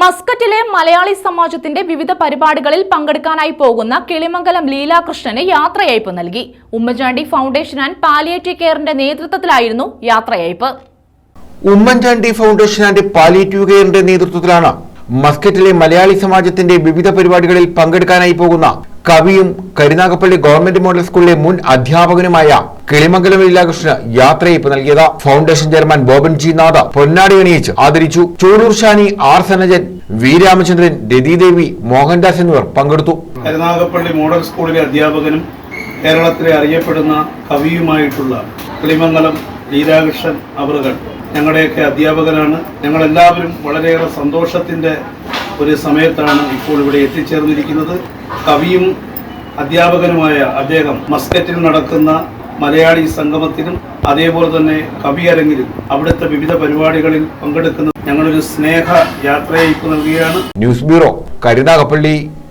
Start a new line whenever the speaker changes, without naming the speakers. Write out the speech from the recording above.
മസ്കറ്റിലെ മലയാളി സമാജത്തിന്റെ വിവിധ പരിപാടികളിൽ പങ്കെടുക്കാനായി പോകുന്ന കിളിമംഗലം ലീലാകൃഷ്ണന് യാത്രയയപ്പ് നൽകി. ഉമ്മൻചാണ്ടി ഫൗണ്ടേഷൻ ആൻഡ് പാലിയേറ്റീവ് കെയറിന്റെ നേതൃത്വത്തിലായിരുന്നു യാത്രയയപ്പ്.
ഉമ്മൻചാണ്ടി ഫൗണ്ടേഷൻ ആൻഡ് പാലിയേറ്റീവ് കെയറിന്റെ നേതൃത്വത്തിലാണ് മസ്കറ്റിലെ മലയാളി സമാജത്തിന്റെ വിവിധ പരിപാടികളിൽ പങ്കെടുക്കാനായി പോകുന്ന കവിയും കരുനാഗപ്പള്ളി ഗവൺമെന്റ് മോഡൽ സ്കൂളിലെ മുൻ അധ്യാപകനുമായ കിളിമംഗലം ലീലാകൃഷ്ണന് യാത്രയയപ്പ് നൽകിയത്. ഫൗണ്ടേഷൻ ചെയർമാൻ ബോബൻ ജി നാഥ പൊന്നാടി അണിയിച്ച് ആദരിച്ചു. ചൂടൂർ ഷാനി ആർ സനജൻ വി രാമചന്ദ്രൻ രതിദേവി മോഹൻദാസ് എന്നിവർ പങ്കെടുത്തു.
കരുനാഗപ്പള്ളി മോഡൽ സ്കൂളിലെ അധ്യാപകനും കേരളത്തിലെ അറിയപ്പെടുന്ന കവിയുമായിട്ടുള്ള കിളിമംഗലം ലീലാകൃഷ്ണൻ അവറുകൾ ഞങ്ങളുടെയൊക്കെ അധ്യാപകനാണ് ഞങ്ങളെല്ലാവരും വളരെയേറെ സന്തോഷത്തിന്റെ ഒരു സമയത്താണ് ഇപ്പോൾ ഇവിടെ എത്തിച്ചേർന്നിരിക്കുന്നത്. കവിയും അധ്യാപകനുമായ അദ്ദേഹം മസ്കറ്റിൽ നടക്കുന്ന മലയാളി സംഗമത്തിലും അതേപോലെ തന്നെ കവിയരങ്ങിലും അവിടുത്തെ വിവിധ പരിപാടികളിൽ പങ്കെടുക്കുന്ന ഞങ്ങളൊരു സ്നേഹ യാത്രയയപ്പ് നൽകുകയാണ്.
News bureau Karunagappally.